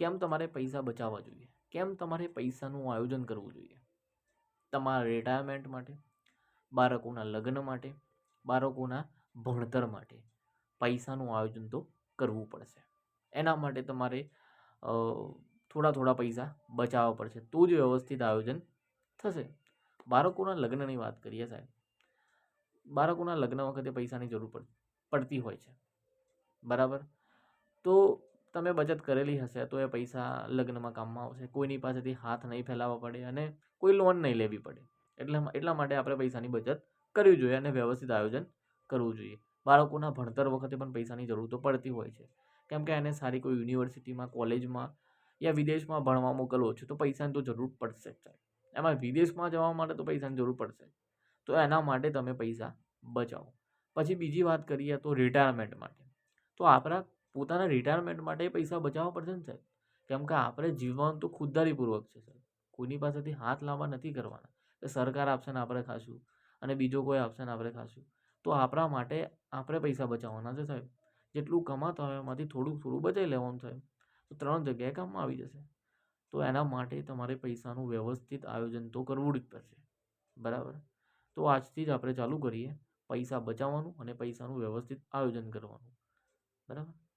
કેમ તમારે પૈસા બચાવવા જોઈએ? કેમ તમારે પૈસાનું આયોજન કરવું જોઈએ? તમારા રિટાયરમેન્ટ માટે, બાળકોના લગ્ન માટે, બાળકોના ભણતર માટે પૈસાનું આયોજન તો કરવું પડશે. એના માટે તમારે થોડા થોડા પૈસા બચાવવા પડશે. તો જ વ્યવસ્થિત આયોજન થશે. બાળકોના લગ્નની વાત કરીએ સાહેબ, બાળકોના લગ્ન વખતે પૈસાની જરૂર પડ, પડતી હોય છે. બરાબર? તો તમે બચત કરેલી હશે તો એ પૈસા લગ્નમાં કામમાં આવશે. કોઈની પાસેથી હાથ નહીં ફેલાવવા પડે અને કોઈ લોન નહીં લેવી પડે. એટલે એટલા માટે આપણે પૈસાની બચત કરવી જોઈએ અને વ્યવસ્થિત આયોજન કરવું જોઈએ. બાળકોના ભણતર વખતે પણ પૈસાની જરૂર તો પડતી હોય છે. કેમ કે એને સારી કોઈ યુનિવર્સિટીમાં, કોલેજમાં યા વિદેશમાં ભણવા મોકલવો છે તો પૈસાની તો જરૂર પડશે જ એમાં વિદેશમાં જવા માટે તો પૈસાની જરૂર પડશે તો એના માટે તમે પૈસા બચાવો. પછી બીજી વાત કરીએ તો રિટાયરમેન્ટ માટે. તો આપણા પોતાના રિટાયરમેન્ટ માટે પૈસા બચાવવા પડશે ને સાહેબ? કેમ કે આપણે જીવવાનું તો ખુદદારીપૂર્વક છે સાહેબ. કોઈની પાસેથી હાથ લાંબા નથી કરવાના. કે સરકાર આપશે ને આપણે ખાશું અને બીજો કોઈ આપશે ને આપણે ખાશું. તો આપણા માટે આપણે પૈસા બચાવવાના છે સાહેબ. જેટલું કમાતા હોય એમાંથી થોડું થોડું બચાવી લેવાનું સાહેબ. તો ત્રણ જગ્યાએ કામમાં આવી જશે. તો એના માટે તમારે પૈસાનું વ્યવસ્થિત આયોજન તો કરવું જ પડશે. બરાબર? તો આજથી જ આપણે ચાલુ કરીએ. પૈસા બચાવવાનું અને પૈસાનું વ્યવસ્થિત આયોજન કરવાનું. બરાબર?